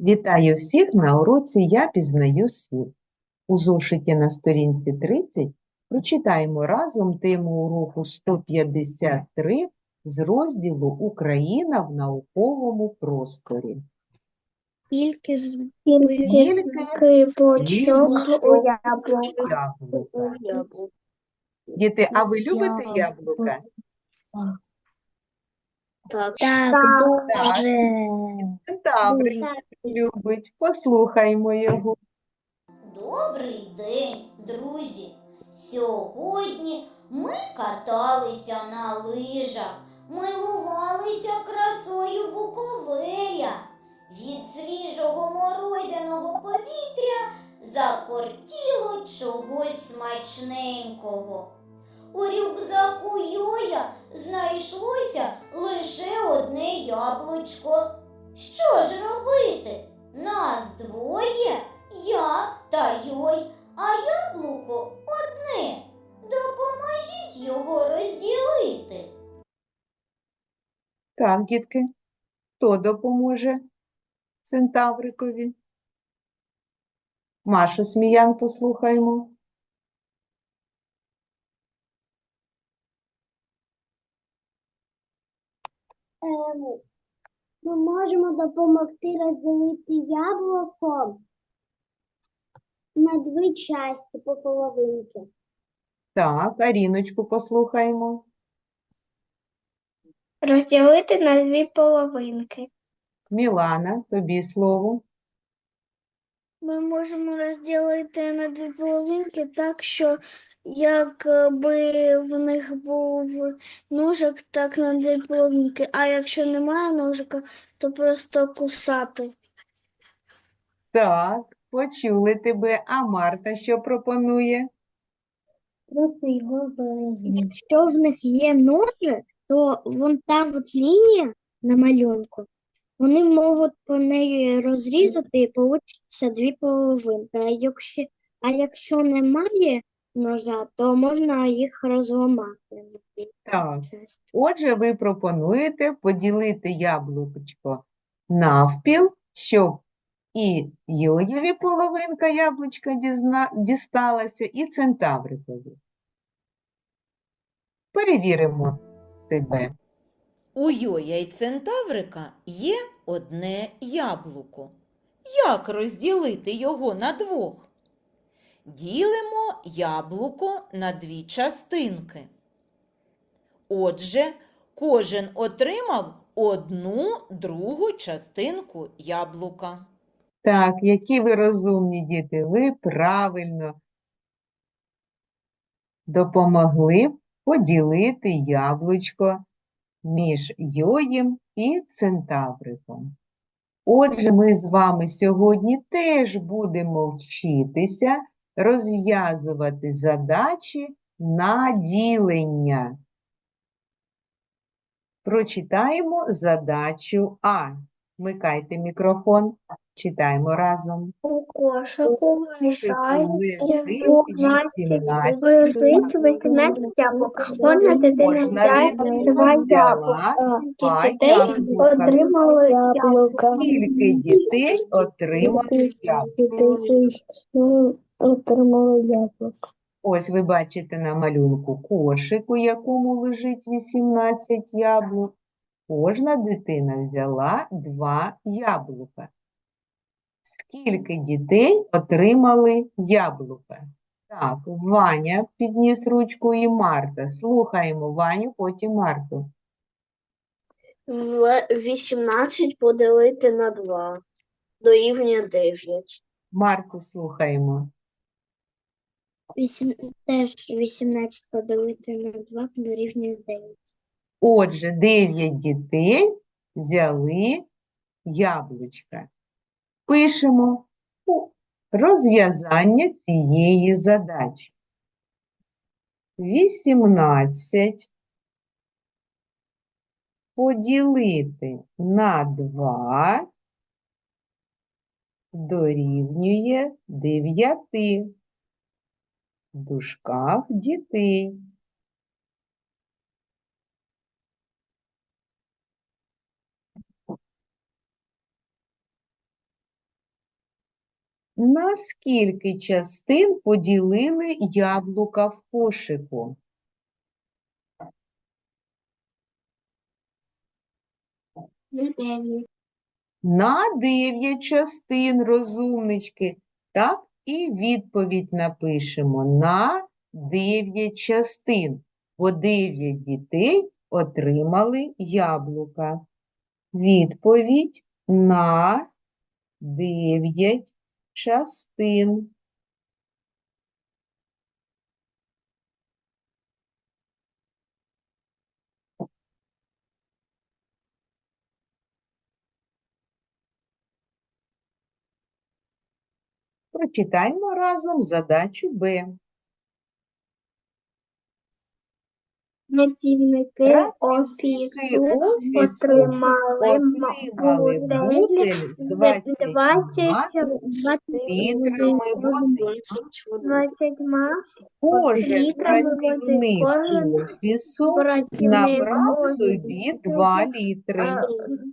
Вітаю всіх на уроці Я пізнаю світ. У зошиті на сторінці 30 прочитаємо разом тему уроку 153 з розділу Україна в науковому просторі. З Тільки у яблука. Діти, а ви любите яблука? Так, Так. дуже. Таврик любить. Послухаймо його. Добрий день, друзі! Сьогодні ми каталися на лижах, милувалися красою Буковеля. Від свіжого морозяного повітря закортіло чогось смачненького. У рюкзаку Йоя знайшлося лише одне яблучко. Що ж робити? Нас двоє, я та Йой, а яблуко одне. Допоможіть його розділити. Так, дітки, хто допоможе центаврикові? Машу Сміян послухаймо. Ми можемо допомогти розділити яблуко на дві частини по половинки. Так, Аріночку послухаймо. Розділити на дві половинки. Мілана, тобі слово. Ми можемо розділити на дві половинки так, що якби в них був ножик, так на дві половинки, а якщо немає ножика, то просто кусати. Так, почули тебе. А Марта що пропонує? Просто його Якщо в них є ножик, то вон там от лінія на малюнку, вони можуть по неї розрізати і получиться дві половинки. А якщо, а якщо немає ножа, то можна їх розламати Так. Отже, ви пропонуєте поділити яблучко навпіл, щоб і Йоєві половинка яблучка дізна... дісталася, і центаврикові. Перевіримо себе. У Йоя й центаврика є одне яблуко. Як розділити його на двох? Ділимо яблуко на дві частинки. Отже, кожен отримав одну другу частинку яблука. Так, які ви розумні діти, ви правильно допомогли поділити яблучко між Йоєм і центавриком. Отже, ми з вами сьогодні теж будемо вчитися розв'язувати задачі на ділення. Прочитаємо задачу А. Вмикайте мікрофон, читаємо разом. У кошику лежать 18 лежить 18 яблук. Кожна дитина взяла два яблука. Скільки дітей отримали яблука? Скільки дітей отримали яблука? Отримали яблука. Ось ви бачите на малюнку кошик, у якому лежить 18 яблук. Кожна дитина взяла два яблука. Скільки дітей отримали яблука? Так, Ваня підніс ручку і Марта. Слухаємо Ваню, потім Марту. 18 поділити на 2 дорівнює 9. Марту слухаємо. Вісім, теж 18 поділити на 2 дорівнює 9. Отже, 9 дітей взяли яблучка. Пишемо розв'язання цієї задачі. 18 поділити на 2 дорівнює 9 в дужках дітей. На скільки частин поділили яблука в кошику? На 9 частин, розумнички. Так, і відповідь напишемо на 9 частин, бо 9 дітей отримали яблука. Відповідь на 9 частин. Прочитаймо разом задачу Б. Працівники офісу отримали отримали бутель з 20 20 літрами води. 20 Кожен працівник офісу набрав собі 2 літри.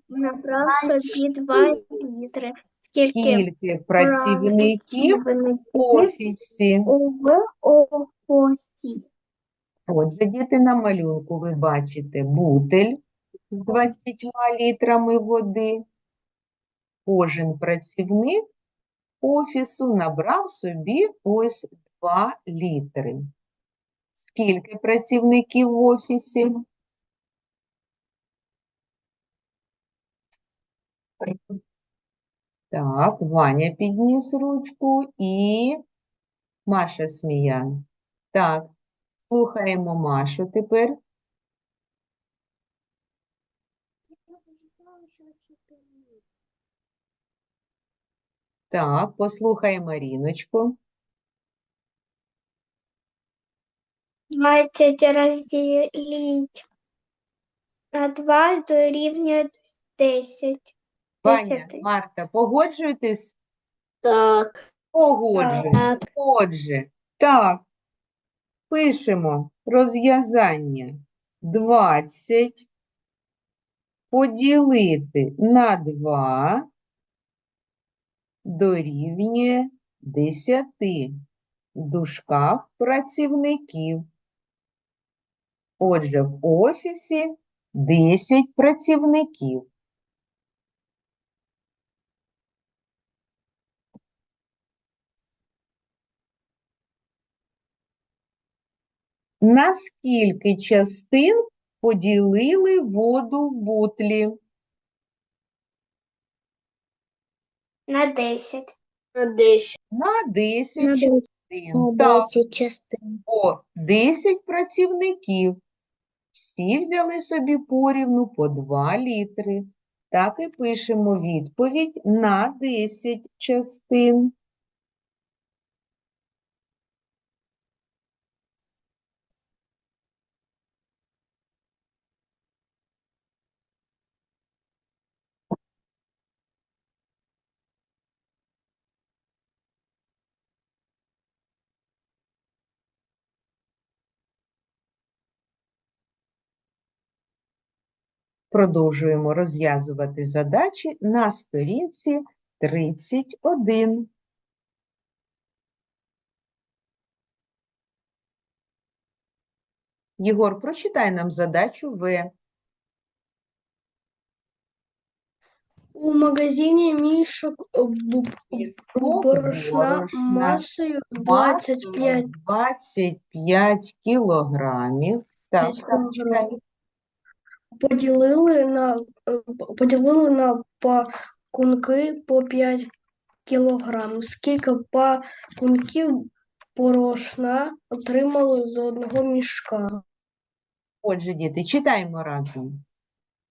набрав собі 2 літри. Скільки Скільки працівників в офісі? у офісі? Отже, діти, на малюнку ви бачите бутель з 20 літрами води. Кожен працівник офісу набрав собі ось 2 літри. Скільки працівників в офісі? Так, Ваня підніс ручку і Маша Сміян. Так, слухаємо Машу тепер. Так, послухаємо Маріночку. 20 розділіть на 2 дорівнює 10. Ваня, Марта, погоджуєтесь? Так. Погоджуємось. Отже, так, пишемо розв'язання 20 поділити на 2 дорівнює 10 в дужках працівників. Отже, в офісі 10 працівників. На скільки частин поділили воду в бутлі? На 10. На 10. На 10 На 10. частин. Так, частин. по 10 працівників. Всі взяли собі порівну по 2 літри. Так і пишемо відповідь на 10 частин. Продовжуємо розв'язувати задачі на сторінці 31. Єгор, прочитай нам задачу В. У магазині мішок борошна масою 25 Масою 25 кілограмів. Так, так, читай. Поділили на, е, поділили на пакунки по 5 кілограм. Скільки пакунків борошна отримали з одного мішка? Отже, діти, читаємо разом.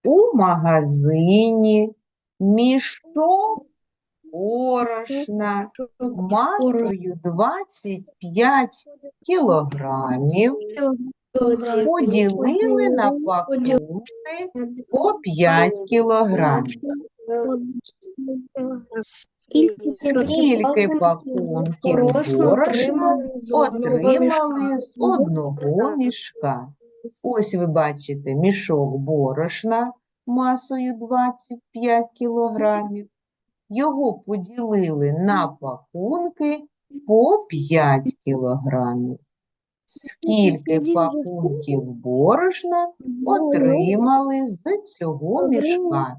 У магазині мішок борошна масою 25 кілограмів поділили на пакунки по 5 кілограмів. Скільки пакунків борошна отримали з одного отримали мішка? з одного мішка? Ось ви бачите мішок борошна масою 25 кілограмів. його поділили на пакунки по 5 кілограмів. Скільки пакунків борошна отримали з цього мішка?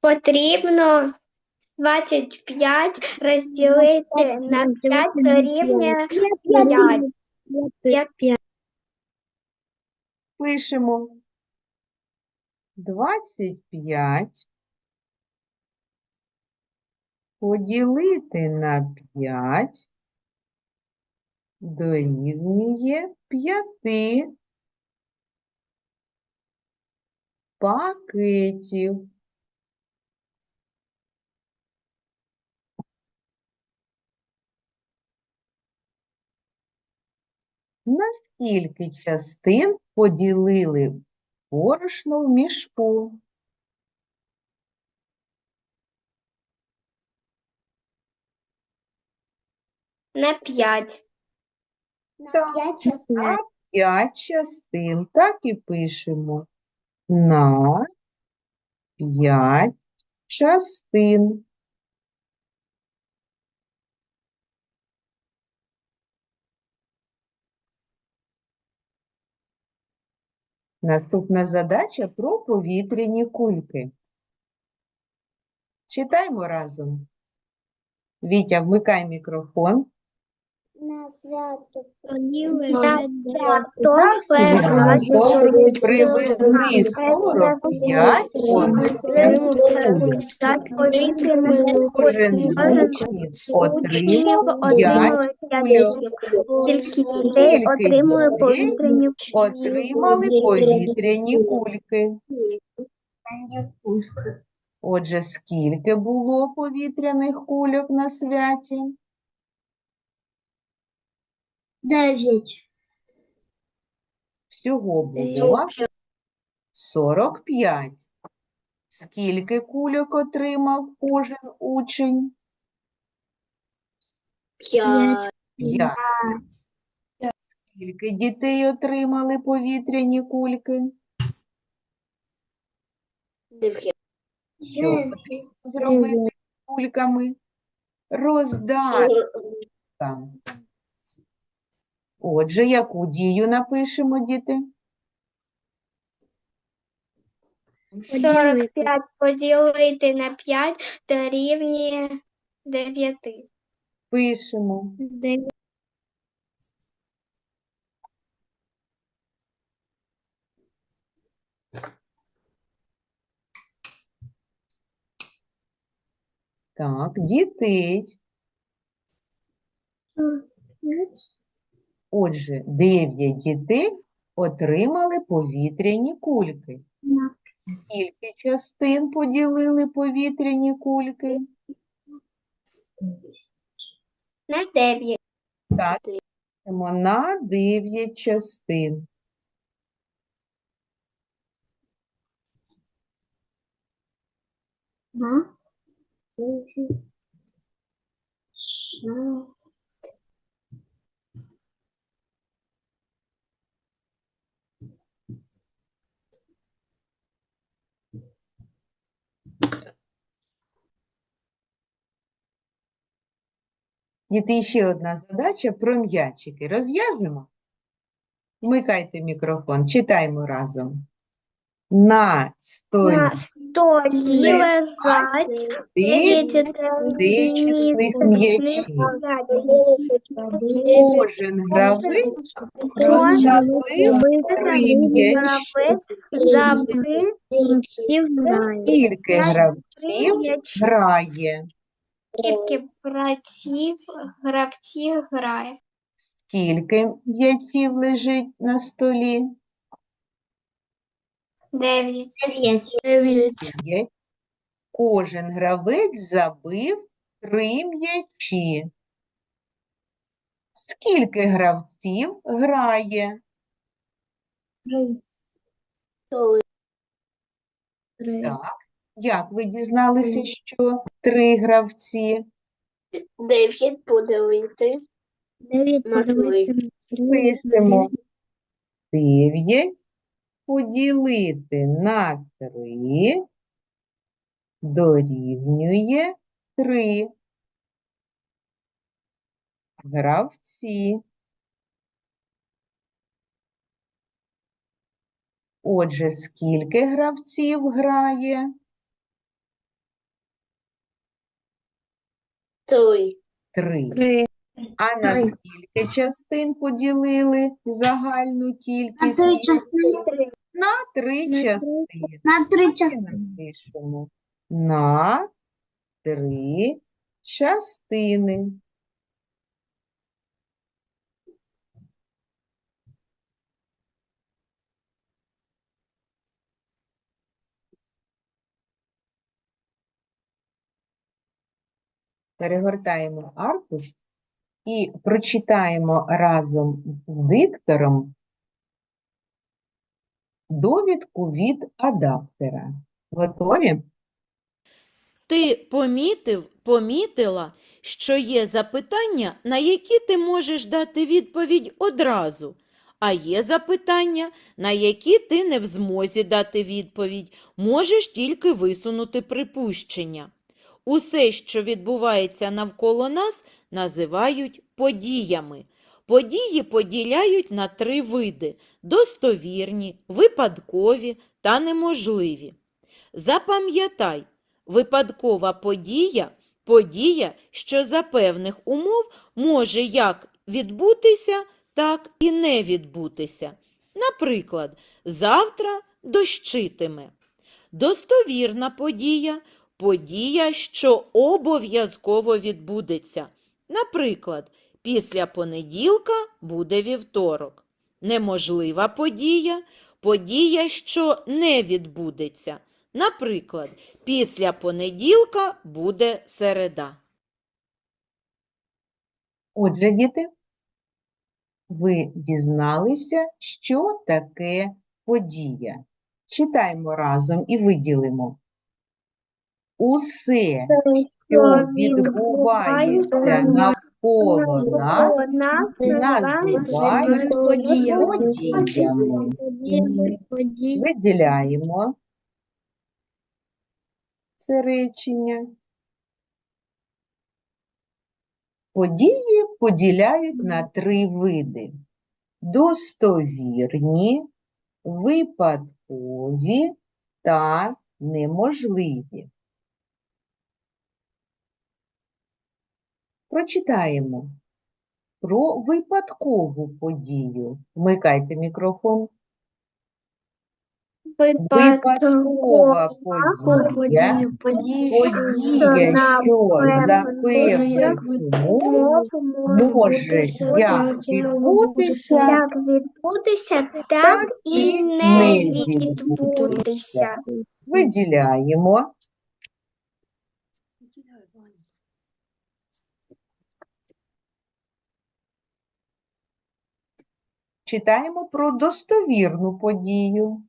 Потрібно 25 розділити на 5 дорівнює 5. 5. Пишемо 25 поділити на 5 дорівнює 5 пакетів. На скільки частин поділили борошно в мішку? На 5. Так, 5 частин. Так і пишемо. На 5 частин. Наступна задача про повітряні кульки. Читаймо разом. Вітя, вмикай мікрофон. На свято На свято привезли 45 повітряних кульок. Кожен з учнів отримав 5 кульок. Дітей отримує повітряні Отримали повітряні кульки. Отже, скільки було повітряних кульок на святі? 9. Всього було 45. Скільки кульок отримав кожен учень? 5. 5. Скільки дітей отримали повітряні кульки? Що потрібно зробити з кульками? Роздати. Отже, яку дію напишемо, діти? 45 поділити на 5 дорівнює 9. Пишемо. 9. Так, дітей. Отже, 9 дітей отримали повітряні кульки. Скільки частин поділили повітряні кульки? На 9. Так, на 9 частин. На 9. Діти, ще одна задача про м'ячики. Розв'яжемо? Вмикайте мікрофон, читаємо разом. На столі На столі лежать 9 м'ячів. Кожен гравець забив три м'ячі. Скільки гравців грає? Скільки праців гравців грає? Скільки м'ячів лежить на столі? 9. 9. Кожен гравець забив три м'ячі. Скільки гравців грає? Так. Як ви дізналися, що три гравці? 9 поділити 9 поділити Пишемо 9 поділити на 3 дорівнює 3. Гравці. Отже, скільки гравців грає? Три. Три. Три. А на Три. скільки частин поділили загальну кількість? три частини. На три На три частини. На три частини. На три частини. Перегортаємо аркуш і прочитаємо разом з диктором довідку від адаптера. Готові? Ти помітив, помітила, що є запитання, на які ти можеш дати відповідь одразу, а є запитання, на які ти не в змозі дати відповідь, можеш тільки висунути припущення. Усе, що відбувається навколо нас, називають подіями. Події поділяють на три види – достовірні, випадкові та неможливі. Запам'ятай, Випадкова подія – подія, що за певних умов може як відбутися, так і не відбутися. Наприклад, завтра дощитиме. Достовірна подія – подія, що обов'язково відбудеться. Наприклад, після понеділка буде вівторок. Неможлива подія – подія, що не відбудеться. Наприклад, після понеділка буде середа. Отже, діти, ви дізналися, що таке подія. Читаємо разом і виділимо. Усе, що відбувається навколо нас, називають подіями. Виділяємо це речення. Події поділяють на три види: достовірні, випадкові та неможливі. Прочитаємо про випадкову подію. Вмикайте мікрофон. Випадкова подія Подія, що за Може, як може відбутися, Як відбутися, так і не відбутися. виділяємо. Читаємо про достовірну подію.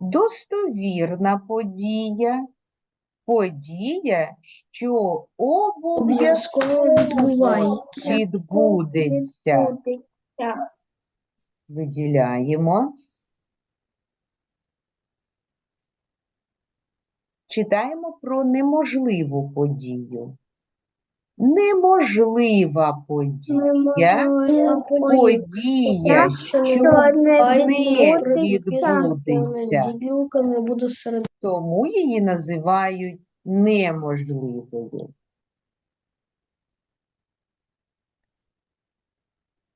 Достовірна подія – подія, що обов'язково відбудеться. Виділяємо. Читаємо про неможливу подію. Неможлива подія – подія, що не відбудеться, тому її називають неможливою.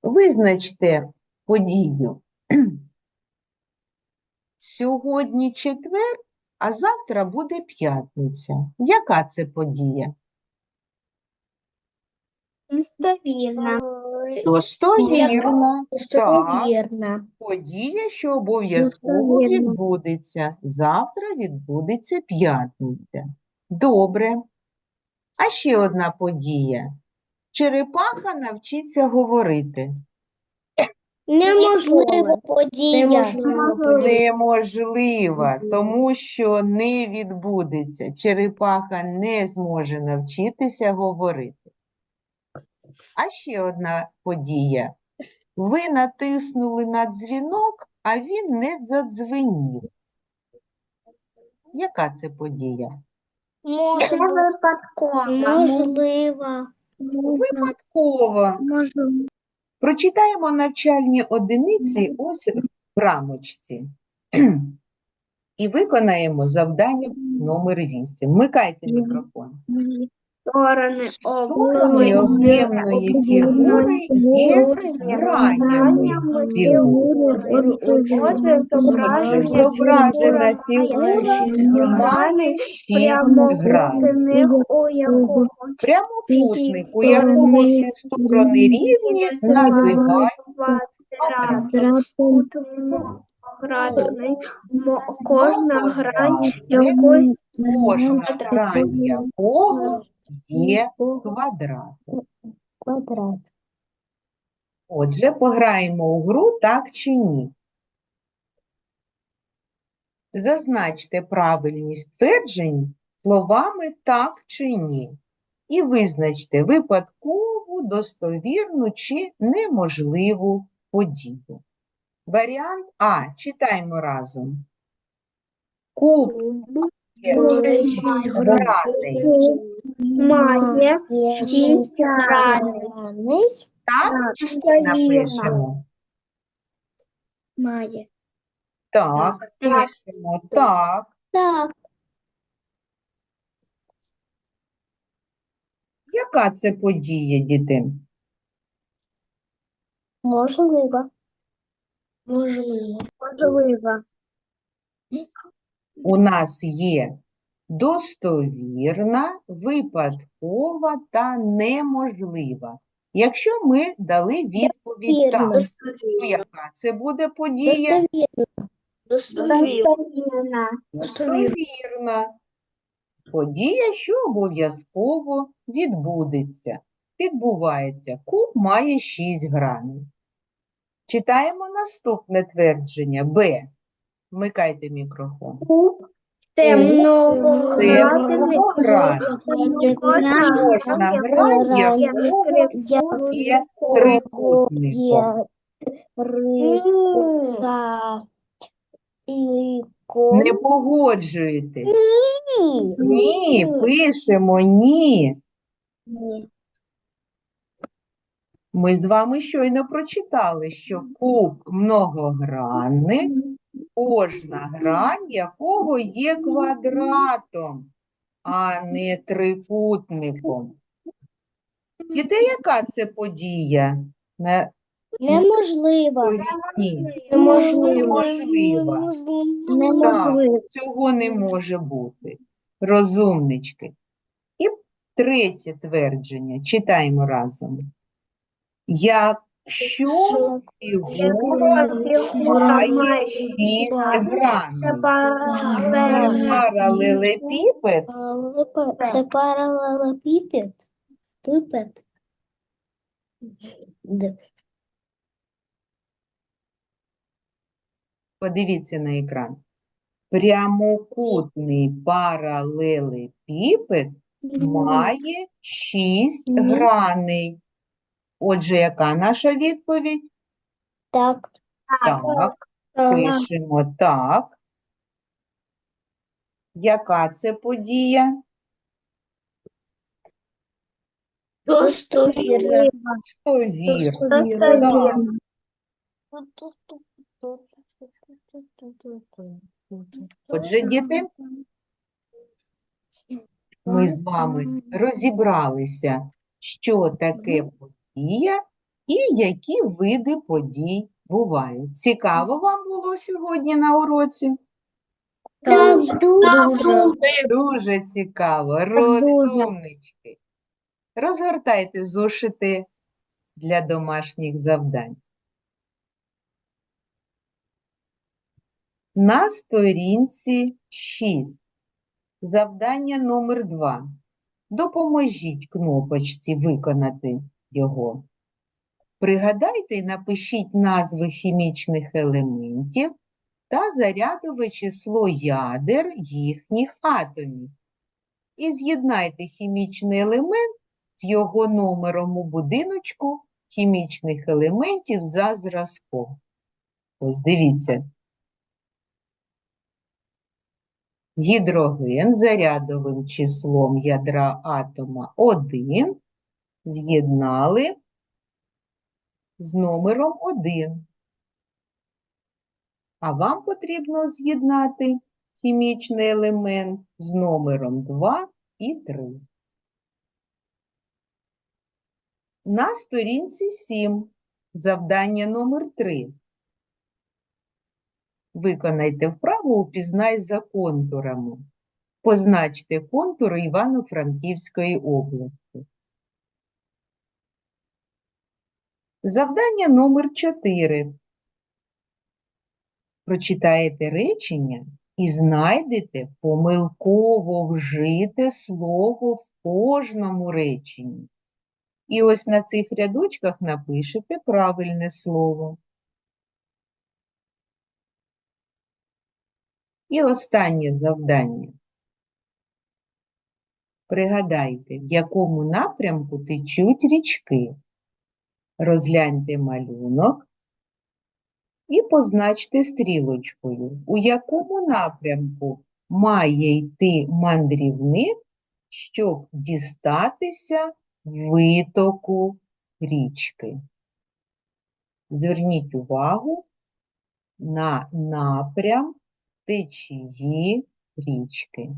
Визначте подію. Сьогодні четвер, а завтра буде п'ятниця. Яка це подія? Достовірна. Достовірна. Так, подія, що обов'язково Достовірна. відбудеться. Завтра відбудеться п'ятниця. Добре. А ще одна подія. Черепаха навчиться говорити. Неможлива подія. неможливо подія. Неможлива, тому що не відбудеться. Черепаха не зможе навчитися говорити. А ще одна подія. Ви натиснули на дзвінок, а він не задзвенів. Яка це подія? Бути Можливо. Випадково. Можливо. Прочитаємо навчальні одиниці ось в рамочці. І виконаємо завдання номер 8. Вмикайте мікрофон. Сторони Сторони об'ємної фігури є гранями фігури. Отже, зображена фігура має 6 граней. у якому Прямокутник, у якому всі сторони рівні, називають. Квадратний, кожна грань якось Кожна грань якого є квадратом. Квадрат. Отже, пограємо у гру так чи ні. Зазначте правильність тверджень словами так чи ні. І визначте випадкову, достовірну чи неможливу подію. Варіант А. Читаємо разом. Куб є. Має шість граней. Так чи ні напишемо? Має. Так, пишемо так. Так. Яка це подія, діти? Можливо. Можливо. Можливо. У нас є достовірна, випадкова та неможлива. Якщо ми дали відповідь так, то яка це буде подія? Достовірно. Достовірна. Подія, що обов'язково відбудеться. Відбувається. Куб має 6 граней. Читаємо наступне твердження Б. Вмикайте мікрофон. Темного Темного грань. Кожна якого є трикутником. Не погоджуєтесь? Ні, Ні, пишемо ні. Ми з вами щойно прочитали, що куб многогранний, кожна грань якого є квадратом, а не трикутником. Діти, яка це подія? Неможливо. Неможливо. Неможлива. Неможливо. Цього не може бути. Розумнички. І третє твердження. Читаємо разом. Якщо фігура має шість граней, паралелепіпед Це паралелепіпед. Пипед. Подивіться на екран. Прямокутний паралелепіпед має шість граней. Отже, яка наша відповідь? Так. Так, пишемо так. Яка це подія? Достовірно. Достовірна. Так. Отже, діти, ми з вами розібралися, що таке подія і які види подій бувають. Цікаво вам було сьогодні на уроці? Так, дуже. Дуже цікаво, розумнички. Розгортайте зошити для домашніх завдань. На сторінці 6. Завдання номер 2. Допоможіть кнопочці виконати його. Пригадайте і напишіть назви хімічних елементів та зарядове число ядер їхніх атомів. І з'єднайте хімічний елемент з його номером у будиночку хімічних елементів за зразком. Ось дивіться. Гідроген за рядовим числом ядра атома 1 з'єднали з номером 1. А вам потрібно з'єднати хімічний елемент з номером 2 і 3. На сторінці 7 завдання номер 3. Виконайте вправу «Упізнай за контурами». Позначте контури Івано-Франківської області. Завдання номер 4. Прочитаєте речення і знайдете помилково вжите слово в кожному реченні. І ось на цих рядочках напишете правильне слово. І останнє завдання. Пригадайте, в якому напрямку течуть річки. Розгляньте малюнок і позначте стрілочкою, у якому напрямку має йти мандрівник, щоб дістатися витоку річки. Зверніть увагу на напрям течії річки.